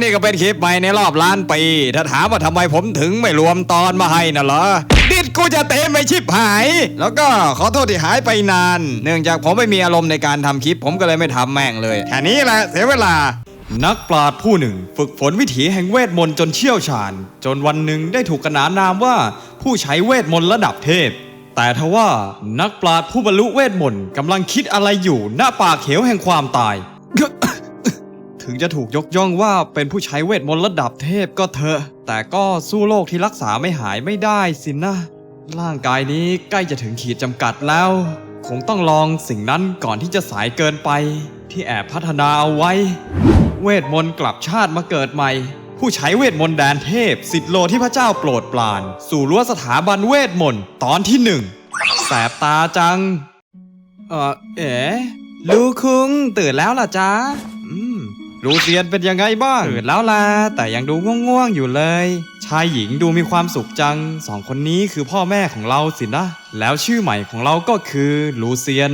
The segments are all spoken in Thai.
นี่ก็เป็นคลิปใหม่ในรอบล้านปี ถ้าถามว่าทำไมผมถึงไม่รวมตอนมาให้น่ะเหรอดิดกูจะเต็มไปชิบหาย แล้วก็ขอโทษที่หายไปนาน เนื่องจากผมไม่มีอารมณ์ในการทำคลิป ผมก็เลยไม่ทำแม่งเลยแค่นี้แหละเสียเวลานักปราชญ์ผู้หนึ่ง ฝึกฝนวิถีแห่งเวทมนต์จนเชี่ยวชาญ จนวันหนึ่งได้ถูกกนานนามว่าผู้ใช้เวทมนต์ระดับเทพ แต่ทว่านักปราชญ์ผู้บรรลุเวทมนต์กำลังคิดอะไรอยู่ณปากเหวแห่งความตาย ถึงจะถูกยกย่องว่าเป็นผู้ใช้เวทมนต์ระดับเทพก็เถอะ แต่ก็สู้โรคที่รักษาไม่หายไม่ได้สินะ ร่างกายนี้ใกล้จะถึงขีดจำกัดแล้ว คงต้องลองสิ่งนั้นก่อนที่จะสายเกินไป ที่แอบพัฒนาเอาไว้ เวทมนต์กลับชาติมาเกิดใหม่ ผู้ใช้เวทมนต์แดนเทพ สิทธิโลที่พระเจ้าโปรดปราน สู่รั้วสถาบันเวทมนต์ตอนที่หนึ่งแสบตาจัง เออเอ๋ลูคุงตื่นแล้วล่ะจ๊ะ ลูเซียนเป็นยังไงบ้างตื่นแล้วล่ะแต่ยังดูง่วงๆอยู่เลย ชายหญิงดูมีความสุขจังสองคนนี้คือพ่อแม่ของเราสินะ แล้วชื่อใหม่ของเราก็คือลูเซียน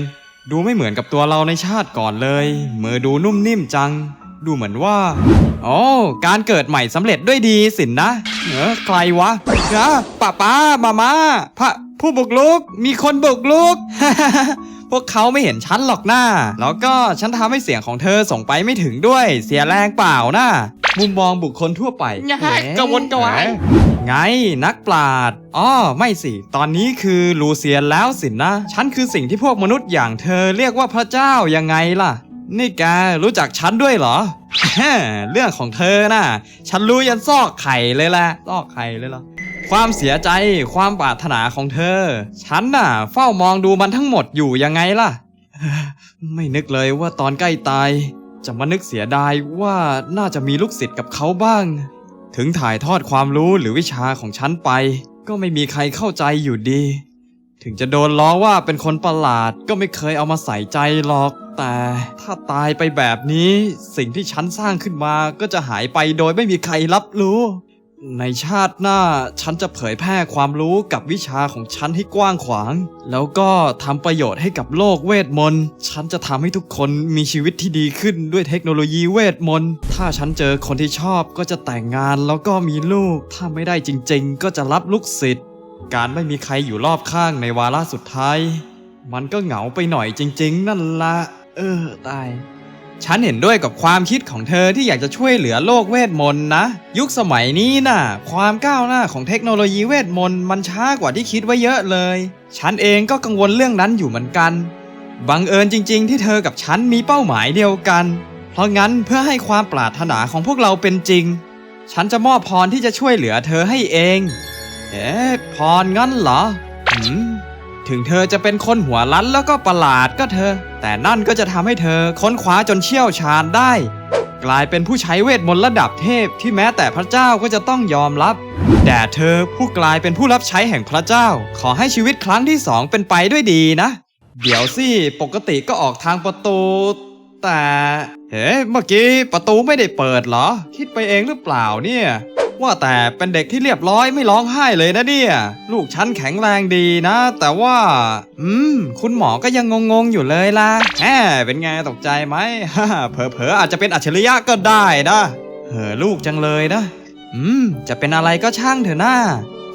ดูไม่เหมือนกับตัวเราในชาติก่อนเลยมือดูนุ่มนิ่มจัง ดูเหมือนว่าโอ้การเกิดใหม่สำเร็จด้วยดีสินนะเออใครวะนะป้าป้ามามาพระผู้บุกลุกมีคนบุกลุก พวกเขาไม่เห็นฉันหรอกหน้า แล้วก็ฉันทำให้เสียงของเธอส่งไปไม่ถึงด้วย เสียแรงเปล่านะมุมมองบุคคลทั่วไปอย่าแหมกระวนกระวายไงนักปราดอ๋อไม่สิ ตอนนี้คือลูเซียนแล้วสินนะ ฉันคือสิ่งที่พวกมนุษย์อย่างเธอเรียกว่าพระเจ้ายังไงล่ะ นี่แกรู้จักฉันด้วยเหรอเรื่องของเธอน่ะ ฉันรู้ยันซอกไข่เลยแหละซอกไข่เลยเหรอ ความเสียใจ ความปรารถนาของเธอ ฉันน่ะ เฝ้ามองดูมันทั้งหมดอยู่ยังไงล่ะ ไม่นึกเลยว่าตอนใกล้ตาย จะมานึกเสียดายว่าน่าจะมีลูกศิษย์กับเขาบ้าง ถึงถ่ายทอดความรู้หรือวิชาของฉันไป ก็ไม่มีใครเข้าใจอยู่ดี ถึงจะโดนล้อว่าเป็นคนประหลาดก็ไม่เคยเอามาใส่ใจหรอก แต่ถ้าตายไปแบบนี้ สิ่งที่ฉันสร้างขึ้นมาก็จะหายไปโดยไม่มีใครรับรู้ ในชาติหน้าฉันจะเผยแพร่ความรู้กับวิชาของฉันให้กว้างขวาง แล้วก็ทำประโยชน์ให้กับโลกเวทมนต์ ฉันจะทำให้ทุกคนมีชีวิตที่ดีขึ้นด้วยเทคโนโลยีเวทมนต์ ถ้าฉันเจอคนที่ชอบก็จะแต่งงานแล้วก็มีลูก ถ้าไม่ได้จริงๆ ก็จะรับลูกศิษย์ การไม่มีใครอยู่รอบข้างในวาระสุดท้าย มันก็เหงาไปหน่อยจริง ๆ นั่นละ เออตาย ฉันเห็นด้วยกับความคิดของเธอที่อยากจะช่วยเหลือโลกเวทมนต์นะ ยุคสมัยนี้น่ะ ความก้าวหน้าของเทคโนโลยีเวทมนต์มันช้ากว่าที่คิดไว้เยอะเลย ฉันเองก็กังวลเรื่องนั้นอยู่เหมือนกัน บังเอิญจริง ๆ ที่เธอกับฉันมีเป้าหมายเดียวกัน เพราะงั้นเพื่อให้ความปรารถนาของพวกเราเป็นจริง ฉันจะมอบพรที่จะช่วยเหลือเธอให้เอง เอ๊ะพรงั้นเหรอถึงเธอจะเป็นคนหัวลั้นแล้วก็ประหลาดก็เธอ แต่นั่นก็จะทำให้เธอค้นคว้าจนเชี่ยวชาญได้ กลายเป็นผู้ใช้เวทมนต์ระดับเทพที่แม้แต่พระเจ้าก็จะต้องยอมรับแต่เธอผู้กลายเป็นผู้รับใช้แห่งพระเจ้า ขอให้ชีวิตครั้งที่สองเป็นไปด้วยดีนะ เดี๋ยวสิปกติก็ออกทางประตู แต่ เฮ้เมื่อกี้ประตูไม่ได้เปิดเหรอ คิดไปเองหรือเปล่าเนี่ย ว่าแต่เป็นเด็กที่เรียบร้อยไม่ร้องไห้เลยนะเนี่ย ลูกฉันแข็งแรงดีนะ แต่ว่า อืม คุณหมอก็ยังงงๆอยู่เลยล่ะแหมเป็นไงตกใจไหมฮ่าเผลอๆอาจจะเป็นอัจฉริยะก็ได้นะเห่อลูกจังเลยนะ อืม จะเป็นอะไรก็ช่างเถอะนะ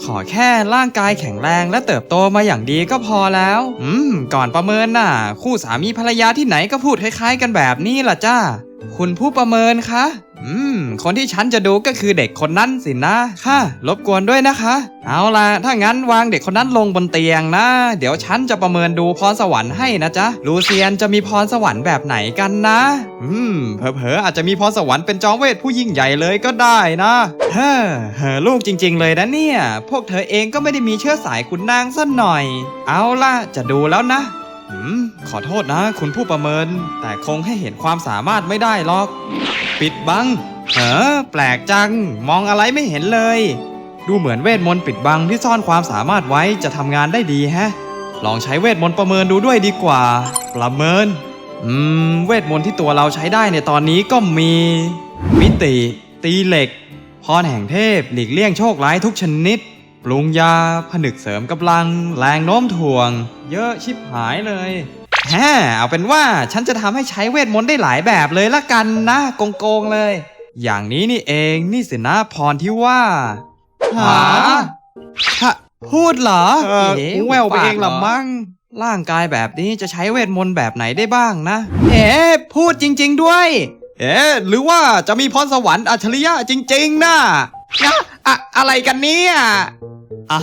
ขอแค่ร่างกายแข็งแรงและเติบโตมาอย่างดีก็พอแล้ว อืม ก่อนประเมินน่ะ คู่สามีภรรยาที่ไหนก็พูดคล้ายๆ กันแบบนี้ล่ะจ้า คุณผู้ประเมินคะอืม คนที่ฉันจะดูก็คือเด็กคนนั้นสินะค่ะ รบกวนด้วยนะคะ เอาล่ะ ถ้างั้นวางเด็กคนนั้นลงบนเตียงนะ เดี๋ยวฉันจะประเมินดูพรสวรรค์ให้นะจ๊ะ ลูเซียนจะมีพรสวรรค์แบบไหนกันนะ อืม เผลอๆอาจจะมีพรสวรรค์เป็นจอมเวทผู้ยิ่งใหญ่เลยก็ได้นะ เฮ้อเฮ้อลูกจริง ๆ เลยนะเนี่ย พวกเธอเองก็ไม่ได้มีเชื้อสายขุนนางสัหน่อย เอาล่ะ จะดูแล้วนะ อืม ขอโทษนะ คุณผู้ประเมิน แต่คงให้เห็นความสามารถไม่ได้หรอก ปิดบังเออแปลกจัง มองอะไรไม่เห็นเลย ดูเหมือนเวทมนต์ปิดบังที่ซ่อนความสามารถไว้จะทำงานได้ดีแฮะ ลองใช้เวทมนต์ประเมินดูด้วยดีกว่า ประเมิน อืม เวทมนต์ที่ตัวเราใช้ได้ในตอนนี้ก็มี มิติ ตีเหล็ก พรแห่งเทพ หลีกเลี่ยงโชคร้ายทุกชนิด ปรุงยาผนึกเสริมกำลัง แรงโน้มถ่วง เยอะชิบหายเลยแฮเอาเป็นว่าฉันจะทำให้ใช้เวทมนต์ได้หลายแบบเลยละกันนะโกงๆเลย อย่างนี้นี่เองนี่สินะพรที่ว่าหาฮะพูดเหรอเอออ๊ะแววไปเองละมั้ง ร่างกายแบบนี้จะใช้เวทมนต์แบบไหนได้บ้างนะ เอ๊ะพูดจริง ๆด้วย เอ๊ะหรือว่าจะมีพรสวรรค์อัจฉริยะจริง ๆนะนะอะอะไรกันเนี่ย อ่า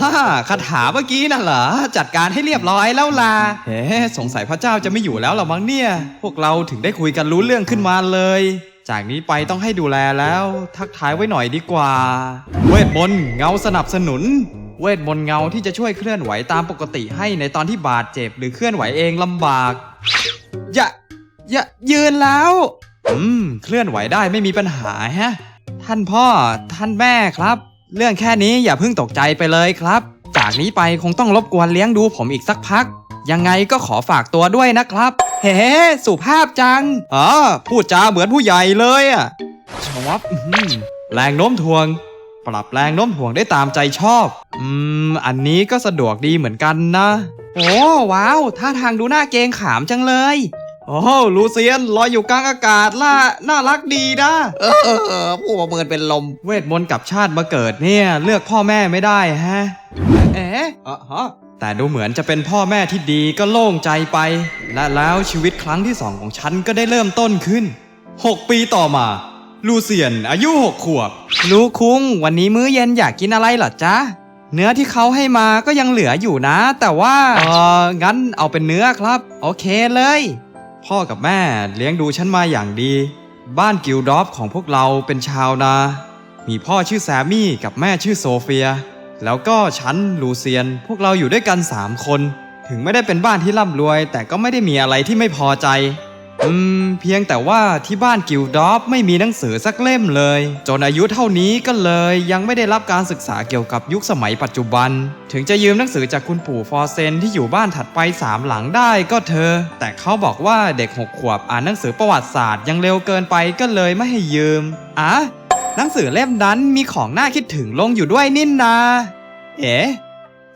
คาถาเมื่อกี้น่ะเหรอ จัดการให้เรียบร้อยแล้วล่ะเฮ้สงสัยพระเจ้าจะไม่อยู่แล้วหรอมั้งเนี่ย พวกเราถึงได้คุยกันรู้เรื่องขึ้นมาเลย จากนี้ไปต้องให้ดูแลแล้ว ทักทายไว้หน่อยดีกว่า เวทมนต์เงาสนับสนุน เวทมนต์เงาที่จะช่วยเคลื่อนไหวตามปกติให้ในตอนที่บาดเจ็บ หรือเคลื่อนไหวเองลำบาก อย่า อย่ายืนแล้ว อืม เคลื่อนไหวได้ไม่มีปัญหาฮะ ท่านพ่อ ท่านแม่ครับ เรื่องแค่นี้อย่าเพิ่งตกใจไปเลยครับ จากนี้ไปคงต้องรบกวนเลี้ยงดูผมอีกสักพัก ยังไงก็ขอฝากตัวด้วยนะครับ เฮ้สุภาพจังอ๋อพูดจาเหมือนผู้ใหญ่เลยอะชวับแรงโน้มถ่วง ปรับแรงโน้มถ่วงได้ตามใจชอบ อืม อันนี้ก็สะดวกดีเหมือนกันนะ โอ้ว้าวท่าทางดูน่าเกงขามจังเลย โอ้ลูเซียนลอยอยู่กลางอากาศล่ะน่ารักดีนะเออเออเออผู้ประเมินเป็นลม เวทมนต์กับชาติมาเกิดเนี่ย เลือกพ่อแม่ไม่ได้ฮะ เอ๊ะอะฮะแต่ดูเหมือนจะเป็นพ่อแม่ที่ดีก็โล่งใจไป และแล้วชีวิตครั้งที่สองของฉันก็ได้เริ่มต้นขึ้น 6 ปีต่อมา ลูเซียนอายุ 6 ขวบ ลูกคุงวันนี้มื้อเย็นอยากกินอะไรเหรอจ๊ะเนื้อที่เขาให้มาก็ยังเหลืออยู่นะ แต่ว่าเอองั้นเอาเป็นเนื้อครับ โอเคเลย พ่อกับแม่เลี้ยงดูฉันมาอย่างดี บ้านกิลดอฟของพวกเราเป็นชาวนา มีพ่อชื่อแซมมี่กับแม่ชื่อโซเฟีย แล้วก็ฉันลูเซียน พวกเราอยู่ด้วยกันสามคน ถึงไม่ได้เป็นบ้านที่ร่ำรวย แต่ก็ไม่ได้มีอะไรที่ไม่พอใจ อืม เพียงแต่ว่าที่บ้านกิลดอฟไม่มีหนังสือสักเล่มเลย จนอายุเท่านี้ก็เลยยังไม่ได้รับการศึกษาเกี่ยวกับยุคสมัยปัจจุบัน ถึงจะยืมหนังสือจากคุณปู่ฟอร์เซนที่อยู่บ้านถัดไปสามหลังได้ก็เธอ แต่เขาบอกว่าเด็กหกขวบอ่านหนังสือประวัติศาสตร์ยังเร็วเกินไปก็เลยไม่ให้ยืมอะหนังสือเล่มนั้นมีของน่าคิดถึงลงอยู่ด้วยนินนา เอ๋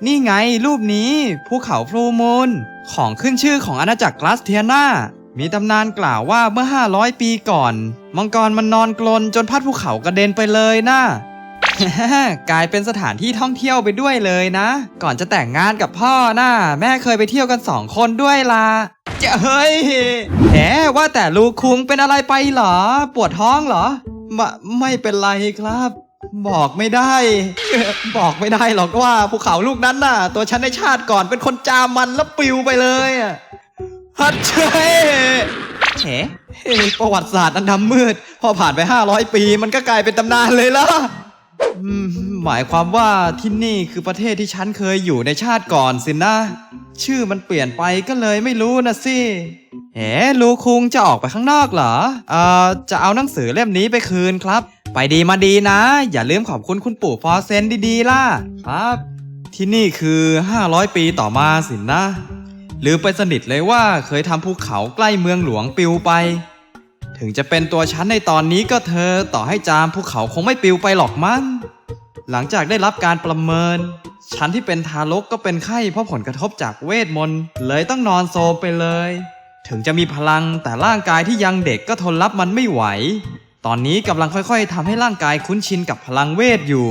นี่ไงรูปนี้ภูเขาฟลูมูลของขึ้นชื่อของอาณาจักรกลาสเทียนา มีตำนานกล่าวว่าเมื่อ 500 ปีก่อน มังกรมันนอนกลนจนพัดภูเขากระเด็นไปเลยนะ กลายเป็นสถานที่ท่องเที่ยวไปด้วยเลยนะ ก่อนจะแต่งงานกับพ่อนะแม่เคยไปเที่ยวกันสองคนด้วยล่ะเจ้เฮ้ยแหมว่าแต่ลูกคุงเป็นอะไรไปเหรอ ปวดท้องเหรอมะไม่เป็นไรครับ บอกไม่ได้ บอกไม่ได้หรอกว่าภูเขาลูกนั้นน่ะ ตัวฉันในชาติก่อนเป็นคนจามันแล้วปิวไปเลยอะ ฮัทเช่เฮ้เฮ้ประวัติศาสตร์อันดำมืด พอผ่านไป 500 ปี มันก็กลายเป็นตำนานเลยล่ะอืมหมายความว่าที่นี่คือประเทศที่ฉันเคยอยู่ในชาติก่อนสินะ ชื่อมันเปลี่ยนไปก็เลยไม่รู้นะสิเอ๋ลูคุงจะออกไปข้างนอกเหรอเอ่อจะเอาหนังสือเล่มนี้ไปคืนครับ ไปดีมาดีนะ อย่าลืมขอบคุณคุณปู่ฟอเซนดีๆล่ะ ครับ ที่นี่คือ 500 ปีต่อมาสินะ ลืมไปสนิทเลยว่าเคยทำภูเขาใกล้เมืองหลวงปิวไป ถึงจะเป็นตัวฉันในตอนนี้ก็เธอต่อให้จามภูเขาคงไม่ปิวไปหรอกมั้งหลังจากได้รับการประเมิน ฉันที่เป็นทารกก็เป็นไข้เพราะผลกระทบจากเวทมนต์เลยต้องนอนโซมไปเลย ถึงจะมีพลังแต่ร่างกายที่ยังเด็กก็ทนรับมันไม่ไหว ตอนนี้กำลังค่อยๆทำให้ร่างกายคุ้นชินกับพลังเวทอยู่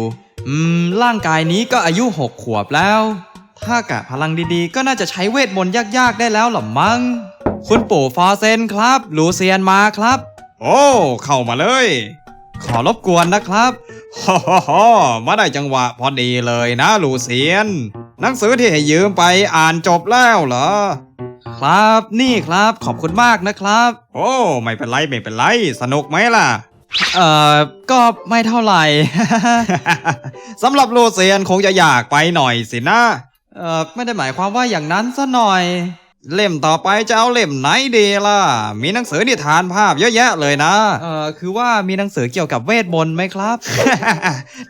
อืม ร่างกายนี้ก็อายุหกขวบแล้ว ถ้ากะพลังดีๆ ก็น่าจะใช้เวทมนต์ยากๆ ได้แล้วหรอมั้ง คุณปู่ฟอร์เซนครับ ลูเซียนมาครับ โอ้ เข้ามาเลย ขอรบกวนนะครับฮ่าฮ่าฮ่ามาได้จังหวะพอดีเลยนะลูเซียน หนังสือที่ให้ยืมไปอ่านจบแล้วเหรอ ครับนี่ครับขอบคุณมากนะครับ โอ้ ไม่เป็นไรไม่เป็นไร สนุกไหมล่ะเอ่อ ก็ไม่เท่าไหร่ สำหรับลูเซียนคงจะอยากไปหน่อยสินะ เอ่อไม่ได้หมายความว่าอย่างนั้นซะหน่อย เล่มต่อไปจะเอาเล่มไหนดีล่ะ มีหนังสือนิทานภาพเยอะแยะเลยนะ เอ่อคือว่ามีหนังสือเกี่ยวกับเวทมนต์ไหมครับ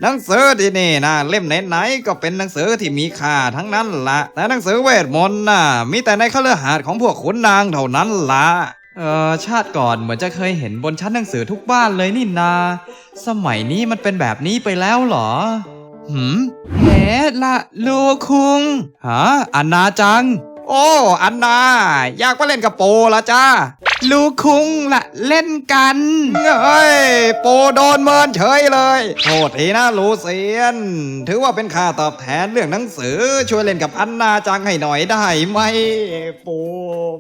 หนังสือที่นี่นะเล่มไหนๆก็เป็นหนังสือที่มีค่าทั้งนั้นละแต่หนังสือเวทมนต์น่ะมีแต่ในคฤหาสน์ของพวกขุนนางเท่านั้นละเอ่อชาติก่อนเหมือนจะเคยเห็นบนชั้นหนังสือทุกบ้านเลยนี่นา สมัยนี้มันเป็นแบบนี้ไปแล้วเหรอ หืมเฮ้ละลูคุงฮะอันนาจัง โอ้ อันนา อยากมาเล่นกับโปละจ้าลูคุงละเล่นกันเฮ้ยโปโดนเมินเฉยเลยโทษทีนะลูเซียน ถือว่าเป็นค่าตอบแทนเรื่องหนังสือ ช่วยเล่นกับอันนาจังให้หน่อยได้ไหมโป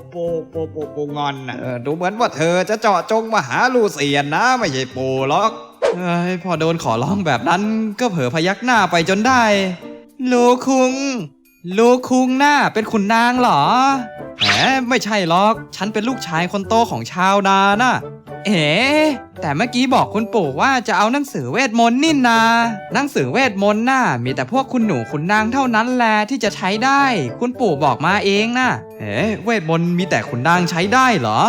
โปโปโปโปงอนเออดูเหมือนว่าเธอจะเจาะจงมาหาลูเซียนนะ ไม่ใช่โปหรอก เอ้ยพอโดนขอร้องแบบนั้นก็เผลอพยักหน้าไปจนได้ ลูคุง ลูคุงหน้าเป็นขุนนางเหรอแหมไม่ใช่หรอก ฉันเป็นลูกชายคนโตของชาวนานะเอ๋แต่เมื่อกี้บอกคุณปู่ว่าจะเอาหนังสือเวทมนต์นี่นาหนังสือเวทมนต์น่ะมีแต่พวกคุณหนูขุนนางเท่านั้นแหละที่จะใช้ได้ คุณปู่บอกมาเองนะเอ๋เวทมนต์มีแต่ขุนนางใช้ได้เหรอ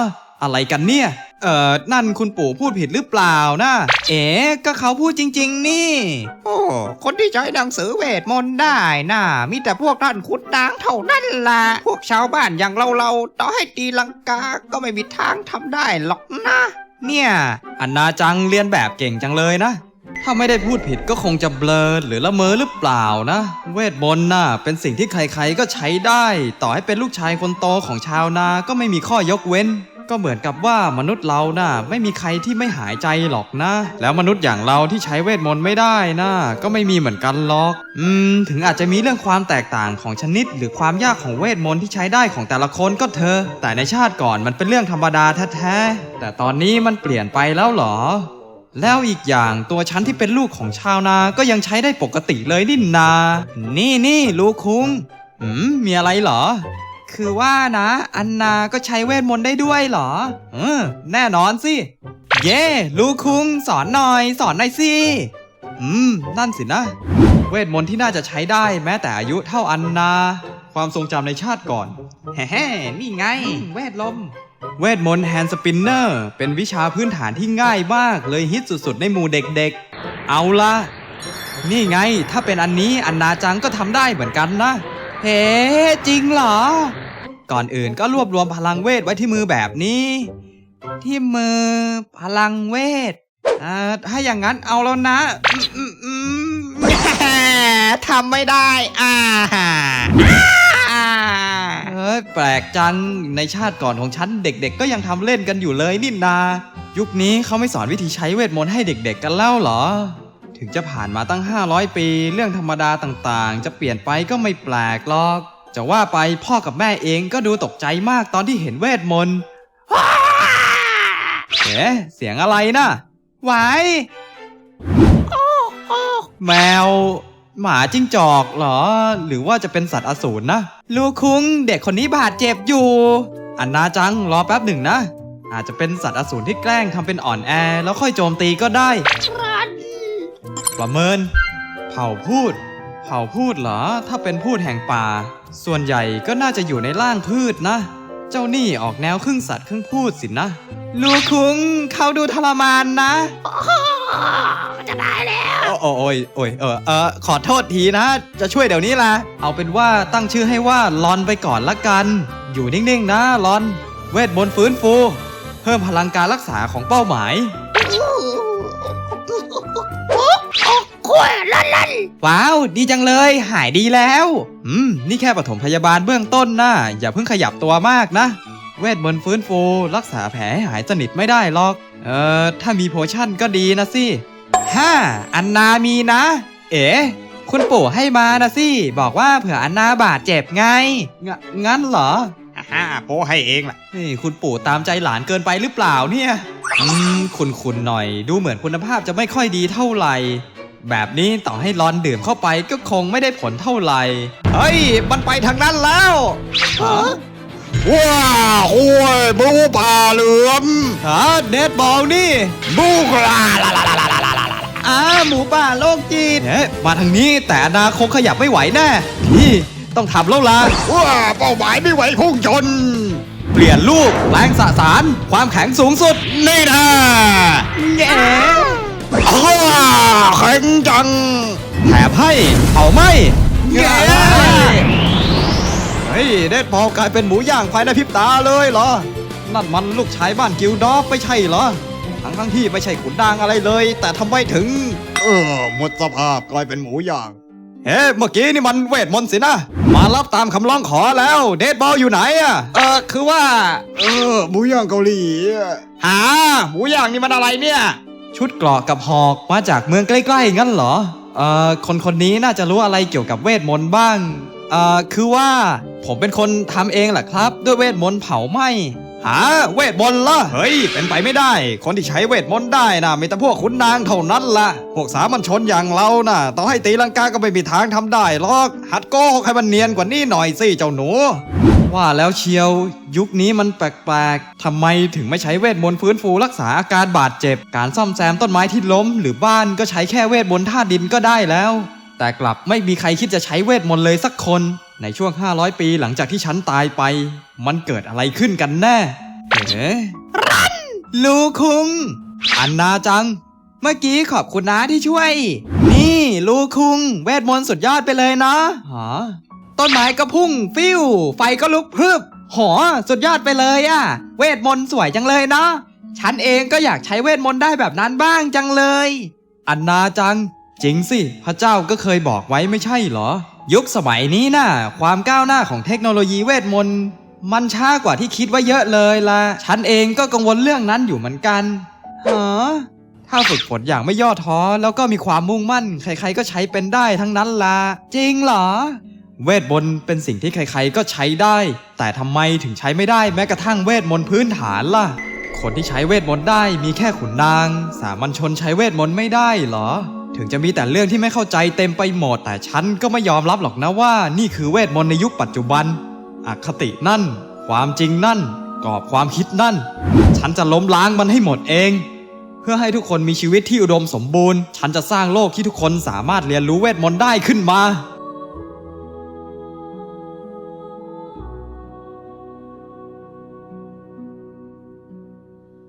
อะไรกันเนี่ย อ่อนั่นคุณปู่พูดผิดหรือเปล่านะ เอ๋ก็เขาพูดจริง ๆ นี่ โอ้ คนที่ใช้หนังสือเวทมนต์ได้น่ะ มีแต่พวกท่านขุนนางเท่านั้นล่ะ พวกชาวบ้านอย่างเราเราๆต่อให้ตีลังกา ก็ไม่มีทางทำได้หรอกนะ เนี่ยอันนาจังเรียนแบบเก่งจังเลยนะ ถ้าไม่ได้พูดผิดก็คงจะเบลอหรือละเมอหรือเปล่านะ เวทมนต์น่ะเป็นสิ่งที่ใครๆก็ใช้ได้ ต่อให้เป็นลูกชายคนโตของชาวนาก็ไม่มีข้อยกเว้น ก็เหมือนกับว่ามนุษย์เราน่ะไม่มีใครที่ไม่หายใจหรอกนะ แล้วมนุษย์อย่างเราที่ใช้เวทมนต์ไม่ได้นะก็ไม่มีเหมือนกันหรอก อืม ถึงอาจจะมีเรื่องความแตกต่างของชนิด หรือความยากของเวทมนต์ที่ใช้ได้ของแต่ละคนก็เถอะแต่ในชาติก่อนมันเป็นเรื่องธรรมดาแท้ๆแต่ตอนนี้มันเปลี่ยนไปแล้วเหรอแล้วอีกอย่างตัวฉันที่เป็นลูกของชาวนาก็ยังใช้ได้ปกติเลยนี่นา นี่นี่ลูกคุง อืม มีอะไรเหรอ คือว่านะ อันนาก็ใช้เวทมนต์ได้ด้วยเหรอ เออ แน่นอนสิ เย่ลูกคุงสอนหน่อย สอนหน่อยสิ อืม นั่นสินะ เวทมนต์ที่น่าจะใช้ได้แม้แต่อายุเท่าอันนา ความทรงจำในชาติก่อน แฮ่ๆนี่ไง เวทลม เวทมนต์แฮนด์สปินเนอร์ เป็นวิชาพื้นฐานที่ง่ายมากเลยฮิตสุดๆ ในหมู่เด็กๆ เอาละนี่ไง ถ้าเป็นอันนี้อันนาจังก็ทำได้เหมือนกันนะ เฮ้จริงเหรอ ก่อนอื่นก็รวบรวมพลังเวทไว้ที่มือแบบนี้ ที่มือพลังเวทอ่าถ้าอย่างนั้นเอาแล้วนะอืมอืมอืมทำไม่ได้อ่าอ่าเอ้ยแปลกจังในชาติก่อนของฉันเด็กๆ ก็ยังทำเล่นกันอยู่เลยนี่นา ยุคนี้เขาไม่สอนวิธีใช้เวทมนต์ให้เด็กๆกันแล้วเหรอ ถึงจะผ่านมาตั้ง 500 ปี เรื่องธรรมดาต่างๆ จะเปลี่ยนไปก็ไม่แปลกหรอก จะว่าไปพ่อกับแม่เองก็ดูตกใจมากตอนที่เห็นเวทมนต์เอ๊ะเสียงอะไรนะไหวแมว หมาจิ้งจอกเหรอ หรือว่าจะเป็นสัตว์อสูรนะ ลูกคุงเด็กคนนี้บาดเจ็บอยู่ อันนาจังรอแป๊บหนึ่งนะ อาจจะเป็นสัตว์อสูรที่แกล้งทำเป็นอ่อนแอ แล้วค่อยโจมตีก็ได้ ประเมิน เผ่าพูด เผ่าพูดเหรอ ถ้าเป็นพูดแห่งป่า ส่วนใหญ่ก็น่าจะอยู่ในร่างพืชนะ เจ้านี่ออกแนวครึ่งสัตว์ครึ่งพูดสินะ ลูกคุงเขาดูทรมานนะ จะได้แล้วโอ้โอ้ยโอ้ยเออเออขอโทษทีนะ จะช่วยเดี๋ยวนี้ละเอาเป็นว่าตั้งชื่อให้ว่าลอนไปก่อนละกัน อยู่นิ่งๆนะลอน เวทมนต์ฟื้นฟู เพิ่มพลังการรักษาของเป้าหมาย ยลั่นลั่นว้าว ดีจังเลย หายดีแล้ว อืม นี่แค่ปฐมพยาบาลเบื้องต้นนะอย่าเพิ่งขยับตัวมากนะ เวทมนต์ฟื้นฟู รักษาแผลให้หายสนิทไม่ได้หรอก เอ่อ ถ้ามีโพชั่นก็ดีนะสิฮ่าอันนามีนะ เอ๋คุณปู่ให้มานะสิ บอกว่าเผื่ออันนาบาดเจ็บไงงงั้นเหรอฮ่าโปให้เองล่ะนี่คุณปู่ตามใจหลานเกินไปหรือเปล่าเนี่ย อืม คุณคุณหน่อย ดูเหมือนคุณภาพจะไม่ค่อยดีเท่าไหร่ แบบนี้ต่อให้รอนดื่มเข้าไปก็คงไม่ได้ผลเท่าไหร่ เฮ้ย มันไปทางนั้นแล้วฮะว้าโอ้ยบูป่าเหลือมฮะเน็ตบอลนี่ บูกลาลาลาลาลาลาลาอ้าหมูป่าโลกจีนเฮ้มาทางนี้แต่อนาคงขยับไม่ไหวแน่นี่ต้องทำแล้วล่ะว้าเป้าหมายไม่ไหวพุ่งชนเปลี่ยนรูปแรงสะสาร ความแข็งสูงสุด นี่นะแง่ อ้าแข็งจัง แถมให้เผาไหมแง่เฮ้ยเด็ดพอกลายเป็นหมูย่างภายในพริบตาเลยเหรอ นั่นมันลูกชายบ้านกิลดอฟไม่ใช่เหรอ ทั้งทั้งที่ไม่ใช่ขุนนางอะไรเลย แต่ทำไมถึง เออหมดสภาพกลายเป็นหมูย่างเอ๊ะเมื่อกี้นี่มันเวทมนต์สินะ มารับตามคำร้องขอแล้ว เดดบอลอยู่ไหนอะเออคือว่า เออหมูย่างเกาหลีหาหมูย่างนี่มันอะไรเนี่ย ชุดเกราะกับหอกมาจากเมืองใกล้ๆงั้นเหรอเอ่อคนคนนี้น่าจะรู้อะไรเกี่ยวกับเวทมนต์บ้างเอ่อคือว่าผมเป็นคนทำเองแหละครับ ด้วยเวทมนต์เผาไหมหาเวทมนต์ละเฮ้ย เป็นไปไม่ได้ คนที่ใช้เวทมนต์ได้นะมีแต่พวกขุนนางเท่านั้นละพวกสามัญชนอย่างเรานะ่ะต่อให้ตีลังกาก็ไม่มีทางทำได้หรอก หัดโกหกให้มันเนียนกว่านี้หน่อยสิเจ้าหนู ว่าแล้วเชียว ยุคนี้มันแปลกๆทำไมถึงไม่ใช้เวทมนต์ฟื้นฟูรักษาอาการบาดเจ็บ การซ่อมแซมต้นไม้ที่ล้ม หรือบ้านก็ใช้แค่เวทมนต์ธาตุดินก็ได้แล้ว แต่กลับไม่มีใครคิดจะใช้เวทมนต์เลยสักคน ในช่วง 500 ปีหลังจากที่ฉันตายไป มันเกิดอะไรขึ้นกันแน่เอ๋รันลูคุง อันนาจัง เมื่อกี้ขอบคุณนะที่ช่วย นี่ลูคุง เวทมนต์สุดยอดไปเลยนะหา ต้นไม้ก็พุ่งฟิวไฟก็ลุกพรึบหอสุดยอดไปเลยอะเวทมนต์สวยจังเลยเนาะฉันเองก็อยากใช้เวทมนต์ได้แบบนั้นบ้างจังเลย อันนาจัง จริงสิ พระเจ้าก็เคยบอกไว้ไม่ใช่เหรอ ยุคสมัยนี้น่ะ ความก้าวหน้าของเทคโนโลยีเวทมนต์มันช้ากว่าที่คิดไว่าเยอะเลยล่ะ ฉันเองก็กังวลเรื่องนั้นอยู่เหมือนกันฮะถ้าฝึกฝนอย่างไม่ย่อท้อ แล้วก็มีความมุ่งมั่น ใครๆก็ใช้เป็นได้ทั้งนั้นล่ะจริงเหรอ เวทมนต์เป็นสิ่งที่ใครๆก็ใช้ได้ แต่ทำไมถึงใช้ไม่ได้แม้กระทั่งเวทมนต์พื้นฐานล่ะ คนที่ใช้เวทมนต์ได้มีแค่ขุนนาง สามัญชนใช้เวทมนต์ไม่ได้เหรอ ถึงจะมีแต่เรื่องที่ไม่เข้าใจเต็มไปหมด แต่ฉันก็ไม่ยอมรับหรอกนะว่า นี่คือเวทมนต์ในยุคปัจจุบัน อคตินั่น ความจริงนั่นกรอบความคิดนั่น ฉันจะล้มล้างมันให้หมดเอง เพื่อให้ทุกคนมีชีวิตที่อุดมสมบูรณ์ ฉันจะสร้างโลกที่ทุกคนสามารถเรียนรู้เวทมนต์ได้ขึ้นมา